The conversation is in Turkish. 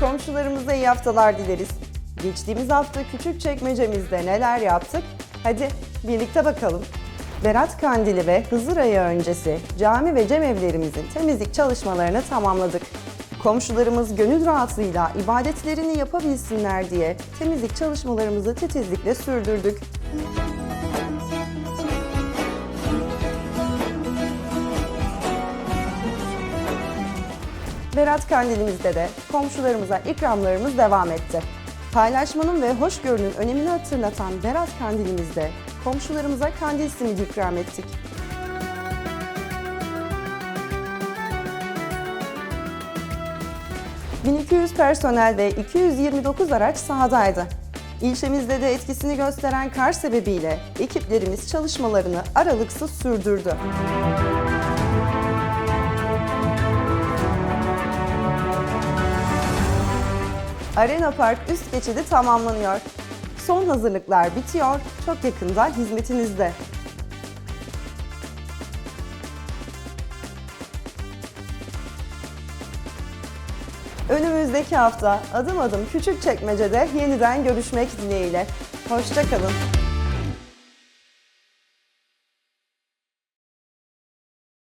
Komşularımıza iyi haftalar dileriz. Geçtiğimiz hafta küçük çekmecemizde neler yaptık? Hadi birlikte bakalım. Berat Kandili ve Hızır Ayı öncesi cami ve cemevlerimizin temizlik çalışmalarını tamamladık. Komşularımız gönül rahatlığıyla ibadetlerini yapabilsinler diye temizlik çalışmalarımızı titizlikle sürdürdük. Berat Kandili'mizde de komşularımıza ikramlarımız devam etti. Paylaşmanın ve hoşgörünün önemini hatırlatan Berat Kandili'mizde komşularımıza kandil simidi ikram ettik. ...1200 personel ve 229 araç sahadaydı. İlçemizde de etkisini gösteren kar sebebiyle ekiplerimiz çalışmalarını aralıksız sürdürdü. Arena Park üst geçidi tamamlanıyor. Son hazırlıklar bitiyor, çok yakında hizmetinizde. Önümüzdeki hafta adım adım küçük çekmecede yeniden görüşmek dileğiyle. Hoşçakalın.